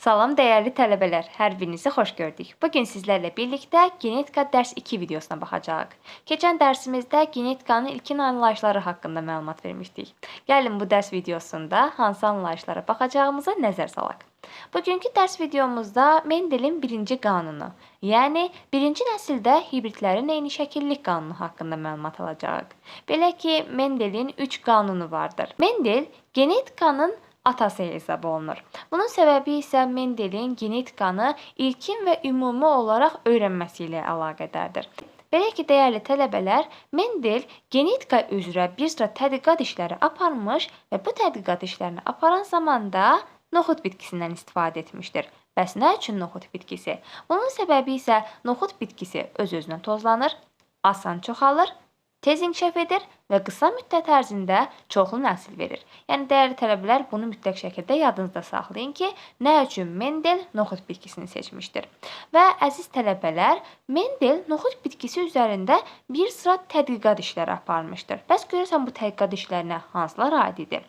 Salam dəyərli tələbələr, hər birinizi xoş gördük. Bu gün sizlərlə birlikdə genetika dərs 2 videosuna baxacağıq. Keçən dərsimizdə genetikanın ilkin anlayışları haqqında məlumat vermişdik. Gəlin bu dərs videosunda hansı anlayışlara baxacağımıza nəzər salaq. Bugünkü dərs videomuzda Mendelin birinci qanunu, yəni birinci nəsildə hibridlərin eyni şəkillik qanunu haqqında məlumat alacağıq. Belə ki, Mendelin 3 qanunu vardır. Mendel genetikanın atası hesab olunur. Bunun səbəbi isə Mendelin genetikanı ilkin və ümumi olaraq öyrənməsi ilə əlaqədardır. Belə ki, dəyərli tələbələr, Mendel genetika üzrə bir sıra tədqiqat işləri aparmış və bu tədqiqat işlərini aparan zamanda noxud bitkisindən istifadə etmişdir. Bəs nə üçün noxud bitkisi? Bunun səbəbi isə noxud bitkisi öz-özünə tozlanır, asan çoxalır tez inkişaf edir və qısa müddət ərzində çoxlu nəsil verir. Yəni dəyərli tələbələr bunu mütləq şəkildə yadınızda saxlayın ki, nə üçün Mendel noxud bitkisini seçmişdir. Və əziz tələbələr, Mendel noxud bitkisi üzərində bir sıra tədqiqat işləri aparmışdır. Bəs görürsən bu tədqiqat işlərinə hansılar aid idi?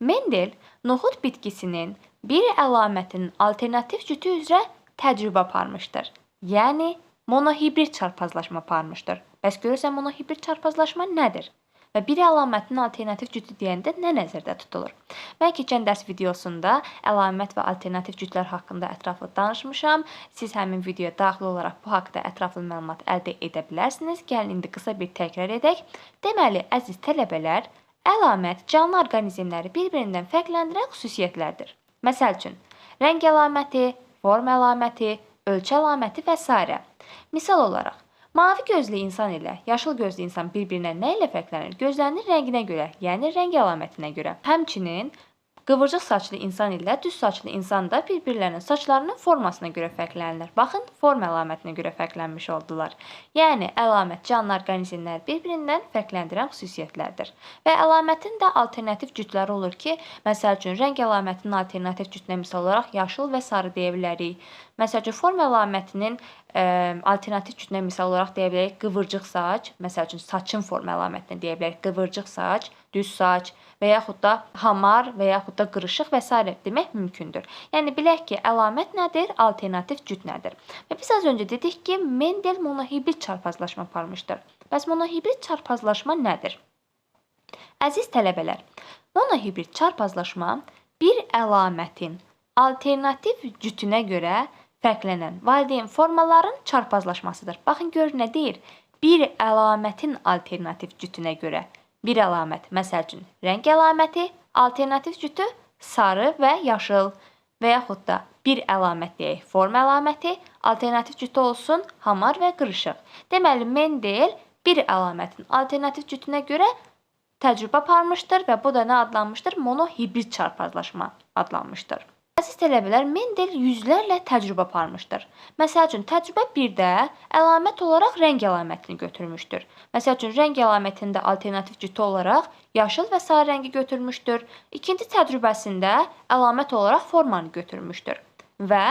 Mendel noxud bitkisinin bir əlamətinin alternativ cütü üzrə təcrübə aparmışdır. Yəni monohibrid çarpazlaşma aparmışdır. Bəs görürsən monohibrid çarpazlaşma nədir? Və bir əlamətin alternativ cütü deyəndə nə nəzərdə tutulur? Mən keçən dərs videosunda əlamət və alternativ cütlər haqqında ətraflı danışmışam. Siz həmin videoya daxil olaraq bu haqqda ətraflı məlumat əldə edə bilərsiniz. Gəlin indi qısa bir təkrar edək. Deməli, əziz tələbələr, əlamət canlı orqanizmləri bir-birindən fərqləndirən xüsusiyyətlərdir. Məsəl üçün, rəng əlaməti, form əlaməti, ölçü əlaməti və s. Misal olaraq, mavi gözlü insan ilə yaşıl gözlü insan bir-birindən nə ilə fərqlənir? Gözlərinin rənginə görə, yəni rəng əlamətinə görə. Həmçinin Qıvırcıq saçlı insan ilə düz saçlı insan da bir-birlərinin saçlarının formasına görə fərqlənirlər. Baxın, form əlamətinə görə fərqlənmiş oldular. Yəni əlamət canlı orqanizmləri bir-birindən fərqləndirən xüsusiyyətlərdir. Və əlamətin də alternativ cütləri olur ki, məsəl üçün rəng əlamətinin alternativ cütünə misal olaraq yaşıl və sarı deyə bilərik. Məsəl üçün form əlamətinin ə, alternativ cütünə misal olaraq deyə bilərik qıvırcıq saç, məsəl üçün saçın form əlamətinə deyə bilərik qıvırcıq saç, düz saç və yaxud da hamar və yaxud da qırışıq və s. demək mümkündür. Yəni bilək ki, əlamət nədir, alternativ cüt nədir? Və biz az öncə dedik ki, Mendel monohibrid çarpazlaşma aparmışdır. Bəs monohibrid çarpazlaşma nədir? Əziz tələbələr, monohibrid çarpazlaşma bir əlamətin alternativ cütünə görə fərqlənən valideyn formaların çarpazlaşmasıdır. Baxın gör nə deyir? Bir əlamətin alternativ cütünə görə bir əlamət, məsəl üçün rəng əlaməti, alternativ cütü sarı və yaşıl və yaxud da bir əlamət deyək, form əlaməti, alternativ cütü olsun hamar və qırışıq. Deməli Mendel bir əlamətin alternativ cütünə görə təcrübə aparmışdır və bu da nə adlanmışdır? Monohibrid çarpazlaşma adlanmışdır. Əziz tələbələr, Mendel yüzlərlə təcrübə aparmışdır. Məsəl üçün, təcrübə 1-də əlamət olaraq rəng əlamətini götürmüşdür. Məsəl üçün, rəng əlamətində alternativ cütü olaraq yaşıl və sarı rəngi götürmüşdür. İkinci təcrübəsində əlamət olaraq formanı götürmüşdür və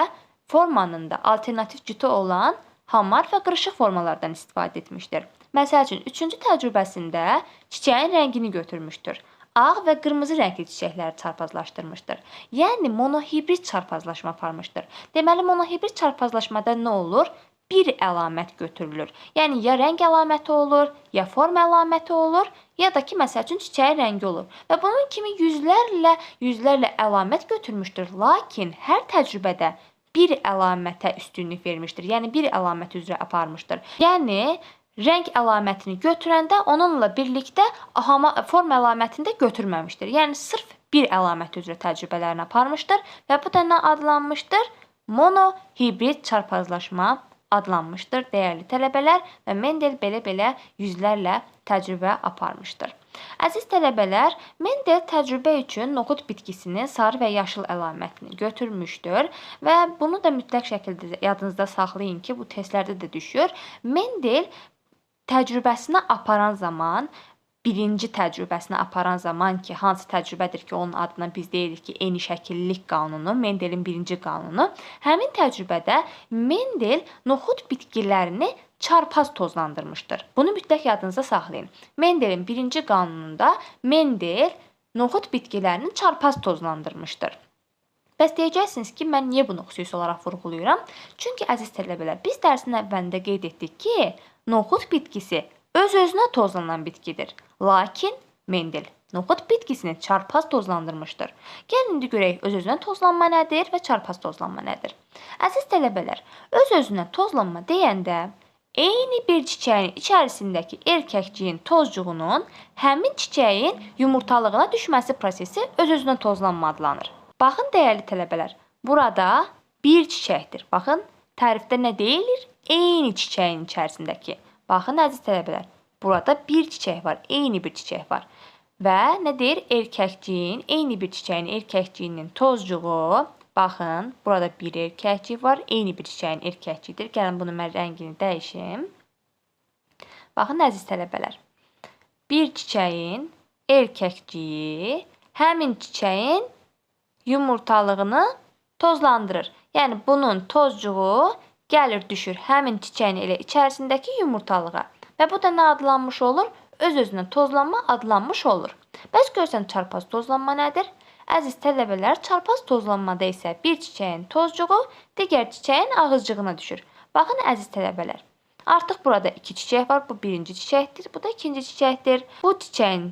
formanın da alternativ cütü olan hamar və qırışıq formalardan istifadə etmişdir. Məsəl üçün, üçüncü təcrübəsində çiçəyin rəngini götürmüşdür ağ və qırmızı rəngli çiçəkləri çarpazlaşdırmışdır. Yəni monohibrid çarpazlaşma aparmışdır. Deməli monohibrid çarpazlaşmada nə olur? bir əlamət götürülür. Yəni ya rəng əlaməti olur, ya form əlaməti olur, ya da ki, məsəl üçün çiçəyin rəngi olur. Və bunun kimi yüzlərlə, yüzlərlə əlamət götürmüşdür. Lakin hər təcrübədə bir əlamətə üstünlük vermişdir. Yəni bir əlamət üzrə aparmışdır. Yəni rəng əlamətini götürəndə onunla birlikdə ahama form əlamətini də götürməmişdir. Yəni sırf bir əlamət üzrə təcrübələrini aparmışdır və bu da nə adlanmışdır? Monohibrid çarpazlaşma adlanmışdır dəyərli tələbələr və Mendel belə-belə yüzlərlə təcrübə aparmışdır. Əziz tələbələr, Mendel təcrübə üçün noxud bitkisinin sarı və yaşıl əlamətini götürmüşdür və bunu da mütləq şəkildə yadınızda saxlayın ki, bu testlərdə də düşür. Mendel təcrübəsini aparan zaman birinci təcrübəsini aparan zaman ki, hansı təcrübədir ki, onun adına biz deyirik ki, eni şəkillilik qanunu, Mendelin birinci qanunu. Həmin təcrübədə Mendel noxud bitkilərini çarpaz tozlandırmışdır. Bunu mütləq yadınızda saxlayın. Mendelin birinci qanununda Mendel noxud bitkilərini çarpaz tozlandırmışdır. Bəs deyəcəksiniz ki, mən niyə bunu xüsusi olaraq vurğulayıram? Çünki əziz tələbələr, biz dərsin əvvəlində qeyd etdik ki, noxud bitkisi öz-özünə tozlanan bitkidir. Lakin Mendel noxud bitkisini çarpaz tozlandırmışdır. Gəlin indi görək öz-özünə tozlanma nədir və çarpaz tozlanma nədir? Əziz tələbələr, öz-özünə tozlanma deyəndə eyni bir çiçəyin içərisindəki erkəkciyin tozcuğunun həmin çiçəyin yumurtalığına düşməsi prosesi öz-özünə tozlanma adlanır. Baxın dəyərli tələbələr, burada bir çiçəkdir. Baxın, tərifdə nə deyilir? Eyni çiçəyin içərisindəki. Baxın əziz tələbələr, burada bir çiçək var, eyni bir çiçək var. Və nə deyir? Erkəkciyin, eyni bir çiçəyin erkəkciyinin tozcuğu Baxın, burada bir erkəkcik var, eyni bir çiçəyin erkəkciyidir. Gəlin bunu mən rəngini dəyişim. Baxın əziz tələbələr. Bir çiçəyin erkəkciyi həmin çiçəyin yumurtalığını tozlandırır. Yəni bunun tozcuğu gəlir düşür həmin çiçəyin elə içərisindəki yumurtalığa. Və bu da nə adlanmış olur? Öz-özünə tozlanma adlanmış olur. Bəs görsən çarpaz tozlanma nədir? Əziz tələbələr, çarpaz tozlanmada isə bir çiçəyin tozcuğu digər çiçəyin ağızcığına düşür. Baxın əziz tələbələr. Artıq burada iki çiçək var. Bu birinci çiçəkdir, bu da ikinci çiçəkdir. Bu çiçəyin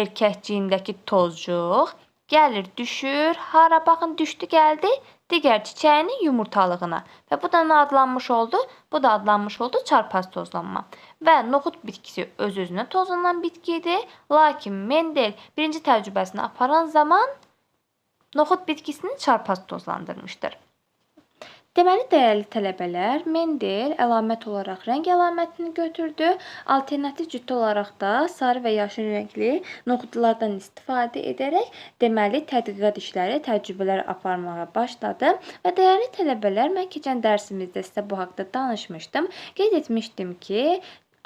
erkəkciyindəki tozcuq gəlir, düşür. Hara baxın düşdü, gəldi digər çiçəyinin yumurtalığına. Və bu da nə adlanmış oldu? Bu da adlanmış oldu çarpaz tozlanma. Və noxud bitkisi öz-özünə tozlanan bitkidir. Lakin Mendel birinci təcrübəsini aparan zaman noxud bitkisini çarpaz tozlandırmışdır. Deməli, dəyərli tələbələr, Mendel əlamət olaraq rəng əlamətini götürdü. Alternativ cüt olaraq da sarı və yaşıl rəngli noxudlardan istifadə edərək, deməli, tədqiqat işləri, təcrübələr aparmağa başladı. Və dəyərli tələbələr, mən keçən dərsimizdə sizə bu haqqda danışmışdım. Qeyd etmişdim ki,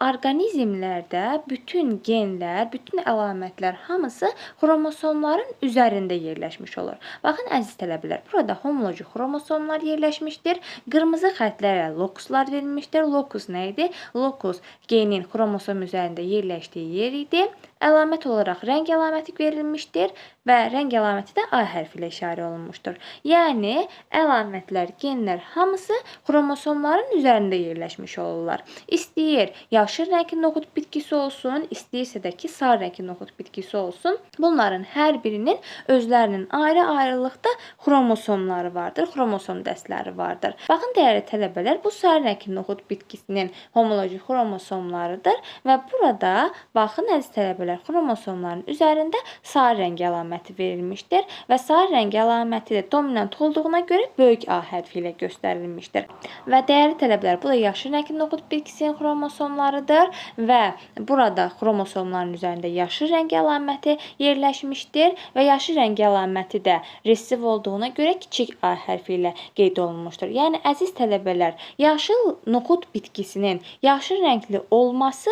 Orqanizmlərdə bütün genlər, bütün əlamətlər hamısı xromosomların üzərində yerləşmiş olur. Baxın əziz tələbələr, burada homoloji xromosomlar yerləşmişdir. Qırmızı xəttlərlə lokuslar verilmişdir. Lokus nə idi? Lokus genin xromosom üzərində yerləşdiyi yer idi. Əlamət olaraq rəng əlaməti verilmişdir və rəng əlaməti də A hərfi ilə işarə olunmuşdur. Yəni əlamətlər, genlər hamısı xromosomların üzərində yerləşmiş olurlar. İstəyir yaşıl rəngli noxud bitkisi olsun, istəyirsə də ki, sarı rəngli noxud bitkisi olsun. Bunların hər birinin özlərinin ayrı-ayrılıqda xromosomları vardır, xromosom dəstləri vardır. Baxın dəyərli tələbələr, bu sarı rəngli noxud bitkisinin homoloji xromosomlarıdır və burada baxın əziz tələbələr nömrələr xromosomların üzərində sarı rəng əlaməti verilmişdir və sarı rəng əlaməti də dominant olduğuna görə böyük A hərfi ilə göstərilmişdir. Və dəyərli tələbələr, bu da yaşıl rəngli noxud bitkisinin xromosomlarıdır və burada xromosomların üzərində yaşıl rəng əlaməti yerləşmişdir və yaşıl rəng əlaməti də ressiv olduğuna görə kiçik A hərfi ilə qeyd olunmuşdur. Yəni əziz tələbələr, yaşıl noxud bitkisinin yaşıl rəngli olması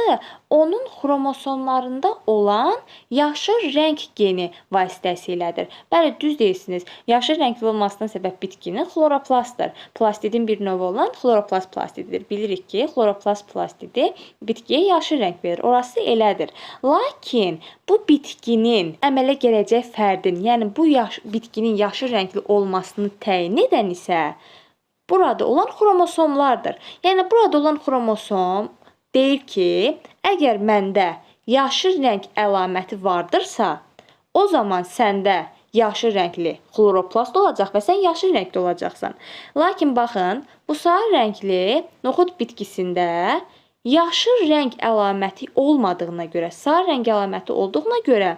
onun xromosomlarında olan yaşıl rəng geni vasitəsilədir. Bəli, düz deyirsiniz. Yaşıl rəngli olmasına səbəb bitkinin xloroplastdır. Plastidin bir növü olan xloroplast plastididir. Bilirik ki, xloroplast plastidi bitkiyə yaşıl rəng verir. Orası elədir. Lakin bu bitkinin əmələ gələcək fərdin, yəni bu yaş bitkinin yaşıl rəngli olmasını təyin edən isə burada olan xromosomlardır. Yəni burada olan xromosom deyir ki, əgər məndə yaşıl rəng əlaməti vardırsa, o zaman səndə yaşıl rəngli xloroplast olacaq və sən yaşıl rəngli olacaqsan. Lakin baxın, bu sarı rəngli noxud bitkisində yaşıl rəng əlaməti olmadığına görə, sarı rəng əlaməti olduğuna görə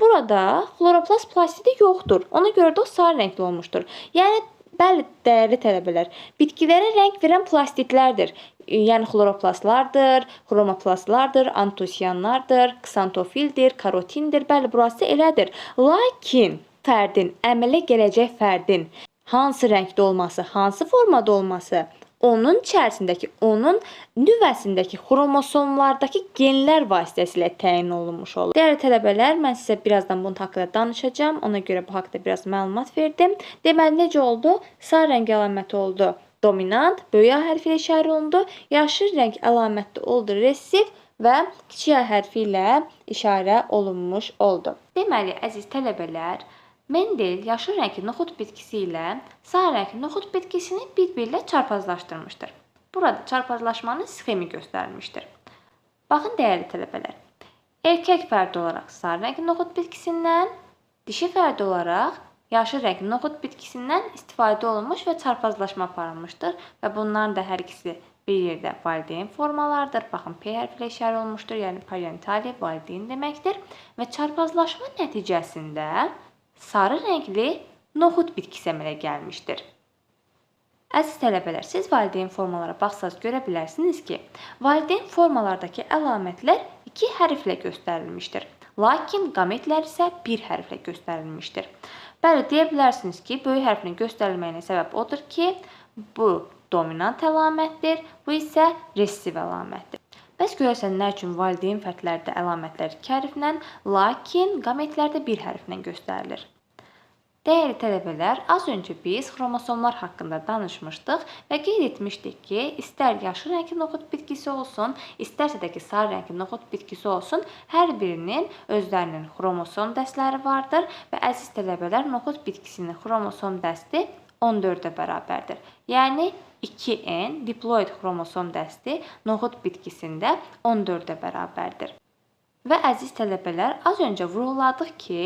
burada xloroplast plastidi yoxdur. Ona görə də o sarı rəngli olmuşdur. Yəni Bəli, dəyərli tələbələr, bitkilərə rəng verən plastidlərdir. Yəni xloroplastlardır, xromoplastlardır, antosiyanlardır, ksantofildir, karotindir. Bəli, burası elədir. Lakin fərdin, əmələ gələcək fərdin hansı rəngdə olması, hansı formada olması onun içərisindəki, onun nüvəsindəki xromosomlardakı genlər vasitəsilə təyin olunmuş olur. Dəyərli tələbələr, mən sizə birazdan bunun haqqında danışacağam. Ona görə bu haqqda biraz məlumat verdim. Deməli necə oldu? Sarı rəng əlaməti oldu dominant, böyük A hərfi ilə işarə olundu. Yaşıl rəng əlaməti oldu ressiv və kiçik A hərfi ilə işarə olunmuş oldu. Deməli, əziz tələbələr, Mendel yaşıl rəngli noxud bitkisi ilə sarı rəngli noxud bitkisini bir-biriyle çarpazlaşdırmışdır. Burada çarpazlaşmanın sxemi göstərilmişdir. Baxın dəyərli tələbələr. Erkək fərdi olaraq sarı rəngli noxud bitkisindən, dişi fərdi olaraq yaşıl rəngli noxud bitkisindən istifadə olunmuş və çarpazlaşma aparılmışdır və bunların da hər ikisi bir yerdə valideyn formalardır. Baxın, P hərfi ilə işarə olunmuşdur, yəni parentali valideyn deməkdir və çarpazlaşma nəticəsində sarı rəngli noxud bitkisi əmələ gəlmişdir. Əziz tələbələr, siz valideyn formalara baxsaz görə bilərsiniz ki, valideyn formalardakı əlamətlər iki hərflə göstərilmişdir. Lakin qametlər isə bir hərflə göstərilmişdir. Bəli, deyə bilərsiniz ki, böyük hərflə göstərilməyinə səbəb odur ki, bu dominant əlamətdir, bu isə ressiv əlamətdir. Bəs görəsən nə üçün valideyn fərdlərdə əlamətlər iki hərflə, lakin qametlərdə bir hərflə göstərilir? Dəyərli tələbələr, az öncə biz xromosomlar haqqında danışmışdıq və qeyd etmişdik ki, istər yaşıl rəngli noxud bitkisi olsun, istərsə də ki, sarı rəngli noxud bitkisi olsun, hər birinin özlərinin xromosom dəstləri vardır və əziz tələbələr, noxud bitkisinin xromosom dəsti 14-ə bərabərdir. Yəni 2N diploid xromosom dəsti noxud bitkisində 14-ə bərabərdir. Və əziz tələbələr, az öncə vurğuladıq ki,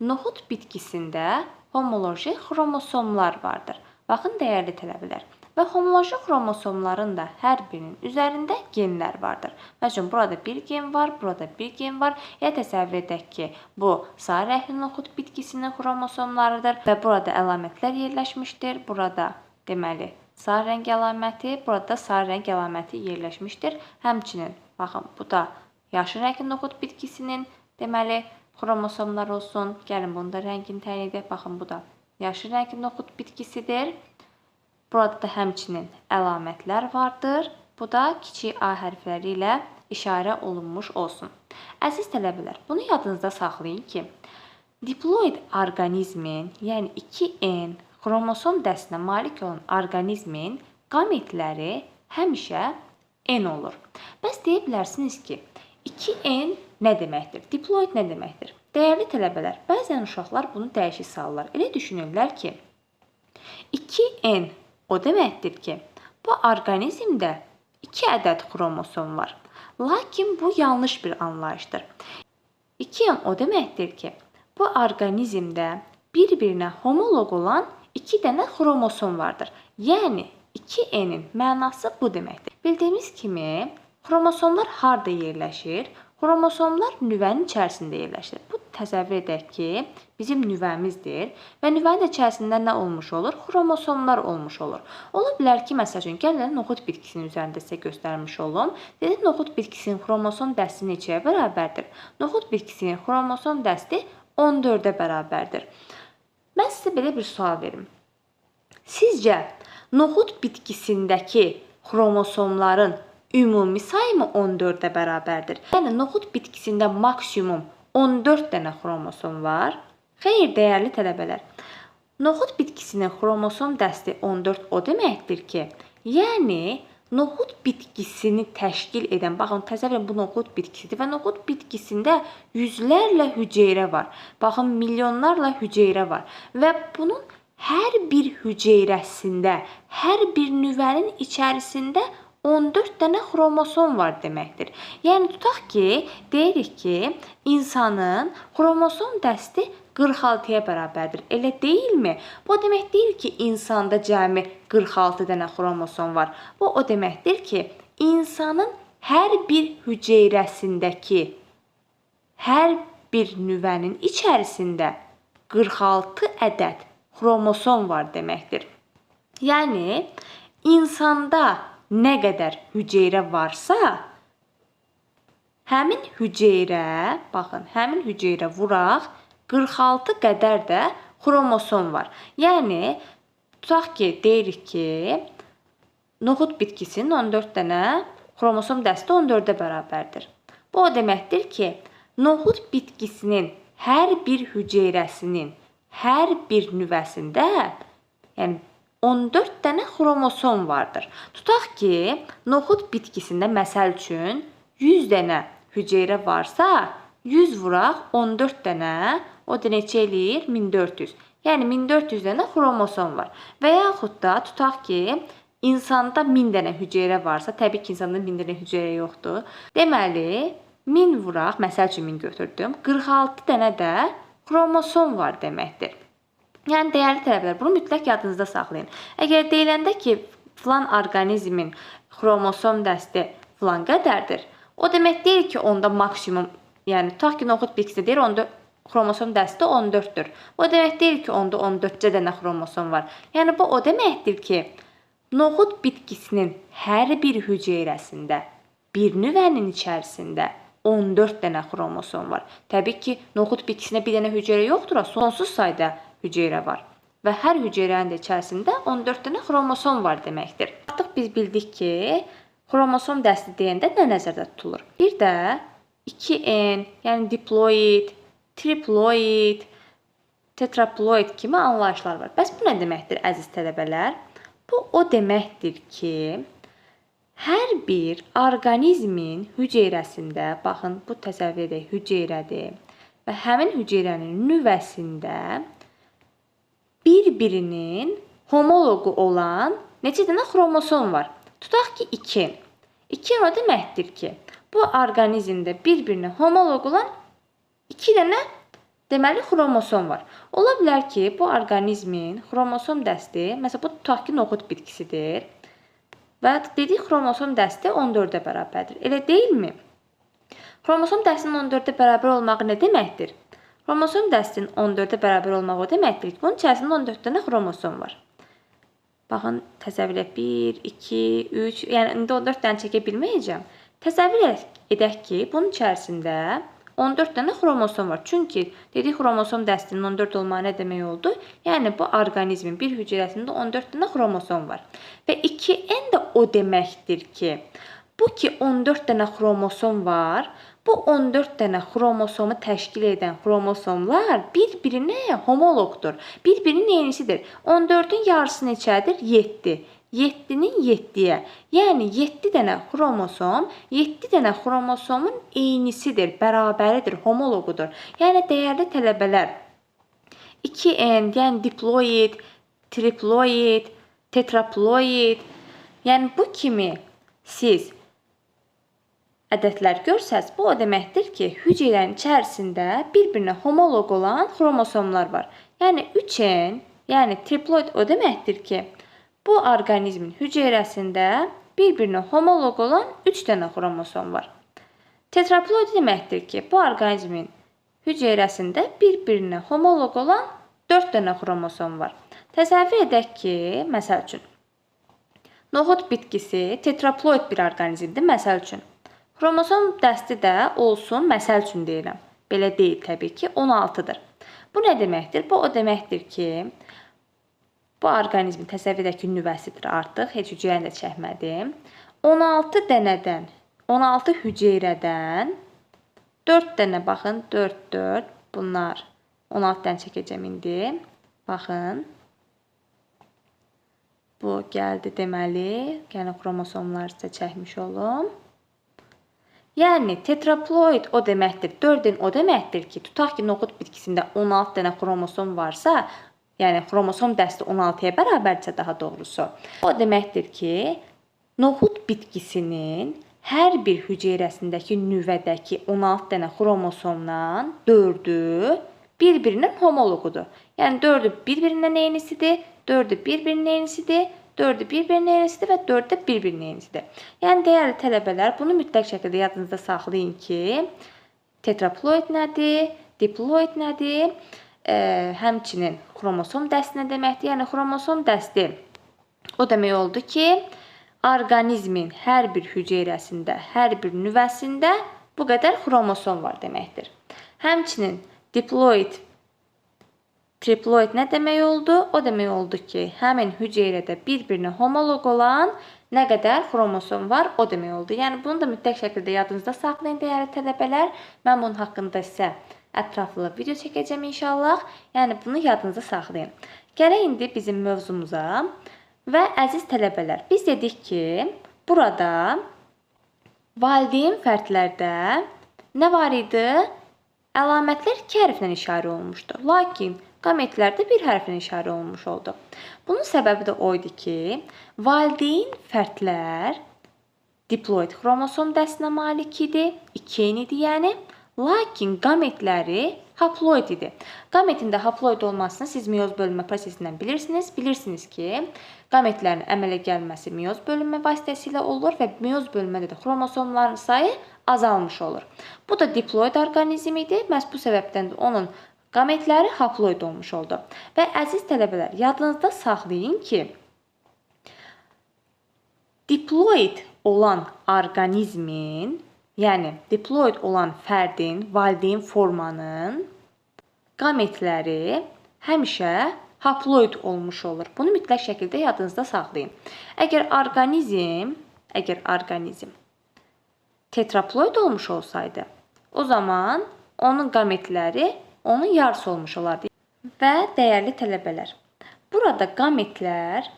noxud bitkisində homoloji xromosomlar vardır. Baxın dəyərli tələbələr. Və homoloji xromosomların da hər birinin üzərində genlər vardır. Məsələn, burada bir gen var, burada bir gen var. Ya təsəvvür edək ki, bu sarı rəngli noxud bitkisinin xromosomlarıdır və burada əlamətlər yerləşmişdir. Burada deməli sarı rəng əlaməti, burada sarı rəng əlaməti yerləşmişdir. Həmçinin baxın, bu da yaşıl rəngli noxud bitkisinin deməli xromosomlar olsun. Gəlin bunu da rəngini təyin edək. Baxın bu da yaşıl rəngli noxud bitkisidir. Burada da həmçinin əlamətlər vardır. Bu da kiçik A hərfləri ilə işarə olunmuş olsun. Əziz tələbələr, bunu yadınızda saxlayın ki, diploid orqanizmin, yəni 2N xromosom dəstinə malik olan orqanizmin qametləri həmişə N olur. Bəs deyə bilərsiniz ki, 2N nə deməkdir? Diploid nə deməkdir? Dəyərli tələbələr, bəzən uşaqlar bunu dəyişik salırlar. Elə düşünürlər ki, 2N o deməkdir ki, bu orqanizmdə 2 ədəd xromosom var. Lakin bu yanlış bir anlayışdır. 2N o deməkdir ki, bu orqanizmdə bir-birinə homoloq olan 2 dənə xromosom vardır. Yəni 2N-in mənası bu deməkdir. Bildiyimiz kimi, xromosomlar harda yerləşir? Xromosomlar nüvənin içərisində yerləşir. Bu təsəvvür edək ki, bizim nüvəmizdir və nüvənin içərisində nə olmuş olur? Xromosomlar olmuş olur. Ola bilər ki, məsəl üçün gəlin noxud bitkisinin üzərində sizə göstərmiş olum. Dedim noxud bitkisinin xromosom dəsti neçəyə bərabərdir? Noxud bitkisinin xromosom dəsti 14-ə bərabərdir. Mən sizə belə bir sual verim. Sizcə noxud bitkisindəki xromosomların ümumi sayımı 14-ə bərabərdir. Yəni noxud bitkisində maksimum 14 dənə xromosom var. Xeyr, dəyərli tələbələr. Noxud bitkisinin xromosom dəsti 14 o deməkdir ki, yəni noxud bitkisini təşkil edən, baxın, təsəvvür bu noxud bitkisidir və noxud bitkisində yüzlərlə hüceyrə var. Baxın, milyonlarla hüceyrə var və bunun hər bir hüceyrəsində, hər bir nüvənin içərisində 14 dənə xromosom var deməkdir. Yəni tutaq ki, deyirik ki, insanın xromosom dəsti 46-ya bərabərdir. Elə deyilmi? Bu o demək deyil ki, insanda cəmi 46 dənə xromosom var. Bu o deməkdir ki, insanın hər bir hüceyrəsindəki hər bir nüvənin içərisində 46 ədəd xromosom var deməkdir. Yəni insanda nə qədər hüceyrə varsa, həmin hüceyrə, baxın, həmin hüceyrə vuraq 46 qədər də xromosom var. Yəni tutaq ki, deyirik ki, noxud bitkisinin 14 dənə xromosom dəsti 14-ə bərabərdir. Bu o deməkdir ki, noxud bitkisinin hər bir hüceyrəsinin hər bir nüvəsində, yəni 14 dənə xromosom vardır. Tutaq ki, noxud bitkisində məsəl üçün 100 dənə hüceyrə varsa, 100 vuraq 14 dənə O da neçə eləyir? 1400. Yəni 1400 dənə xromosom var. Və yaxud da tutaq ki, insanda 1000 dənə hüceyrə varsa, təbii ki, insanda 1000 dənə hüceyrə yoxdur. Deməli, 1000 vuraq, məsəl üçün 1000 götürdüm. 46 dənə də xromosom var deməkdir. Yəni dəyərli tələbələr, bunu mütləq yadınızda saxlayın. Əgər deyiləndə ki, filan orqanizmin xromosom dəsti filan qədərdir, o demək deyil ki, onda maksimum, yəni tutaq ki, noxud bitkisi deyir, onda xromosom dəsti 14-dür. O demək deyil ki, onda 14-cə dənə xromosom var. Yəni bu o deməkdir ki, noxud bitkisinin hər bir hüceyrəsində, bir nüvənin içərisində 14 dənə xromosom var. Təbii ki, noxud bitkisində bir dənə hüceyrə yoxdur, sonsuz sayda hüceyrə var və hər hüceyrənin də içərisində 14 dənə xromosom var deməkdir. Artıq biz bildik ki, xromosom dəsti deyəndə nə nəzərdə tutulur? Bir də 2N, yəni diploid, triploid, tetraploid kimi anlayışlar var. Bəs bu nə deməkdir əziz tələbələr? Bu o deməkdir ki, hər bir orqanizmin hüceyrəsində, baxın bu təsəvvür edək, hüceyrədir və həmin hüceyrənin nüvəsində bir-birinin homoloqu olan neçə dənə xromosom var? Tutaq ki, 2. 2 o deməkdir ki, bu orqanizmdə bir-birinə homoloq olan 2 dənə deməli xromosom var. Ola bilər ki, bu orqanizmin xromosom dəsti, məsələn, bu tutaq ki, noxud bitkisidir. Və dedik xromosom dəsti 14-ə bərabərdir. Elə deyilmi? Xromosom dəstinin 14-ə bərabər olmağı nə deməkdir? Xromosom dəstinin 14-ə bərabər olmağı o deməkdir ki, bunun içərisində 14 dənə xromosom var. Baxın, təsəvvür et 1, 2, 3, yəni indi 14 dənə çəkə bilməyəcəm. Təsəvvür edək ki, bunun içərisində 14 dənə xromosom var. Çünki dedik xromosom dəstinin 14 olmağı nə demək oldu? Yəni bu orqanizmin bir hüceyrəsində 14 dənə xromosom var. Və 2N də o deməkdir ki, bu ki 14 dənə xromosom var, Bu 14 dənə xromosomu təşkil edən xromosomlar bir-birinə homoloqdur. Bir-birinin eynisidir. 14-ün yarısı neçədir? 7. 7-nin 7-yə. Yəni 7 dənə xromosom 7 dənə xromosomun eynisidir, bərabəridir, homoloqudur. Yəni dəyərli tələbələr 2N, yəni diploid, triploid, tetraploid, yəni bu kimi siz ədədlər görsəz, bu o deməkdir ki, hüceyrənin içərisində bir-birinə homoloq olan xromosomlar var. Yəni 3N, yəni triploid o deməkdir ki, bu orqanizmin hüceyrəsində bir-birinə homoloq olan 3 dənə xromosom var. Tetraploid deməkdir ki, bu orqanizmin hüceyrəsində bir-birinə homoloq olan 4 dənə xromosom var. Təsəvvür edək ki, məsəl üçün noxud bitkisi tetraploid bir orqanizmdir, məsəl üçün. Xromosom dəsti də olsun, məsəl üçün deyirəm. Belə deyil təbii ki, 16-dır. Bu nə deməkdir? Bu o deməkdir ki, bu orqanizmin təsəvvür edək ki, nüvəsidir artıq, heç hüceyrəni də çəkmədim. 16 dənədən, 16 hüceyrədən 4 dənə baxın, 4 4 bunlar 16 dənə çəkəcəm indi. Baxın. Bu gəldi deməli, yəni xromosomları sizə çəkmiş olum. Yəni tetraploid o deməkdir, 4 o deməkdir ki, tutaq ki, noxud bitkisində 16 dənə xromosom varsa, yəni xromosom dəsti 16-ya bərabərdirsə daha doğrusu, o deməkdir ki, noxud bitkisinin hər bir hüceyrəsindəki nüvədəki 16 dənə xromosomdan 4-ü bir-birinin homoloqudur. Yəni 4-ü bir-birindən eynisidir, 4-ü bir-birinin eynisidir, 4-ü bir-birinin eynisidir və 4 də bir-birinin eynisidir. Yəni dəyərli bunu mütləq şəkildə yadınızda saxlayın ki, tetraploid nədir, diploid nədir? E, həmçinin xromosom dəsti nə deməkdir? Yəni xromosom dəsti o demək oldu ki, orqanizmin hər bir hüceyrəsində, hər bir nüvəsində bu qədər xromosom var deməkdir. Həmçinin diploid Triploid nə demək oldu? O demək oldu ki, həmin hüceyrədə bir-birinə homoloq olan nə qədər xromosom var, o demək oldu. Yəni bunu da mütləq şəkildə yadınızda saxlayın dəyərli tələbələr. Mən bunun haqqında sizə ətraflı video çəkəcəm inşallah. Yəni bunu yadınızda saxlayın. Gələk indi bizim mövzumuza və əziz tələbələr, biz dedik ki, burada valideyn fərdlərdə nə var idi? əlamətlər iki hərflə işarə olunmuşdu. Lakin qametlərdə bir hərflə işarə olunmuş oldu. Bunun səbəbi də o idi ki, valideyn fərdlər diploid xromosom dəstinə malik idi, 2 idi yəni. Lakin qametləri haploid idi. Qametin də haploid olmasını siz meyoz bölünmə prosesindən bilirsiniz. Bilirsiniz ki, qametlərin əmələ gəlməsi meyoz bölünmə vasitəsilə olur və meyoz bölünmədə də xromosomların sayı azalmış olur. Bu da diploid orqanizm idi. Məhz bu səbəbdən də onun qametləri haploid olmuş oldu. Və əziz tələbələr, yadınızda saxlayın ki, diploid olan orqanizmin Yəni diploid olan fərdin valideyn formanın qametləri həmişə haploid olmuş olur. Bunu mütləq şəkildə yadınızda saxlayın. Əgər orqanizm, əgər orqanizm tetraploid olmuş olsaydı, o zaman onun qametləri onun yarısı olmuş olardı. Və dəyərli tələbələr, burada qametlər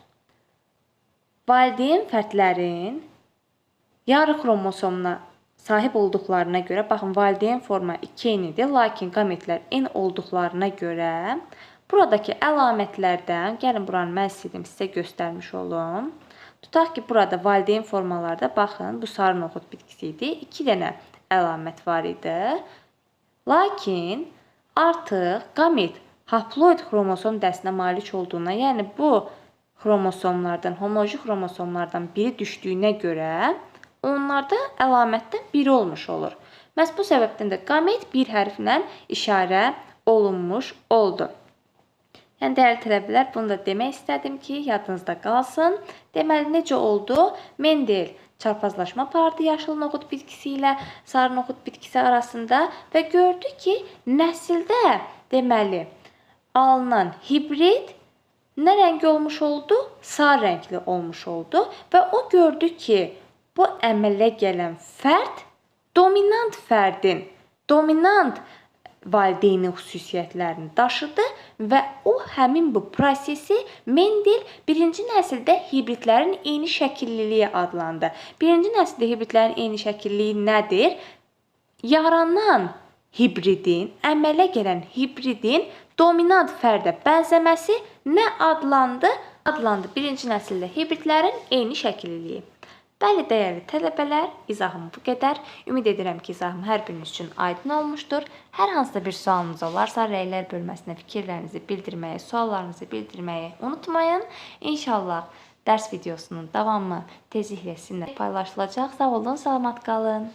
valideyn fərdlərin yarı xromosomuna sahib olduqlarına görə, baxın, valideyn forma 2 eynidir, lakin qametlər n olduqlarına görə buradakı əlamətlərdən, gəlin buranı mən sildim, sizə göstərmiş olum. Tutaq ki, burada valideyn formalarda baxın, bu sarı noxud bitkisi idi. 2 dənə əlamət var idi. Lakin artıq qamet haploid xromosom dəstinə malik olduğuna, yəni bu xromosomlardan, homoloji xromosomlardan biri düşdüyünə görə onlarda əlamətdən biri olmuş olur. Məhz bu səbəbdən də qamet bir hərflə işarə olunmuş oldu. Yəni dəyərli tələbələr, bunu da demək istədim ki, yadınızda qalsın. Deməli necə oldu? Mendel çarpazlaşma apardı yaşıl noxud bitkisi ilə sarı noxud bitkisi arasında və gördü ki, nəsildə deməli alınan hibrid nə rəng olmuş oldu? Sarı rəngli olmuş oldu və o gördü ki, bu əmələ gələn fərd dominant fərdin dominant valideynin xüsusiyyətlərini daşıdı və o həmin bu prosesi Mendel birinci nəsildə hibridlərin eyni şəkilliliyi adlandı. Birinci nəsildə hibridlərin eyni şəkilliliyi nədir? Yaranan hibridin, əmələ gələn hibridin dominant fərdə bənzəməsi nə adlandı? Adlandı birinci nəsildə hibridlərin eyni şəkilliliyi. Bəli, dəyərli tələbələr, izahım bu qədər. Ümid edirəm ki, izahım hər biriniz üçün aydın olmuşdur. Hər hansısa bir sualınız olarsa, rəylər bölməsinə fikirlərinizi bildirməyi, suallarınızı bildirməyi unutmayın. İnşallah dərs videosunun davamı tezliklə sizinlə paylaşılacaq. Sağ olun, salamat qalın.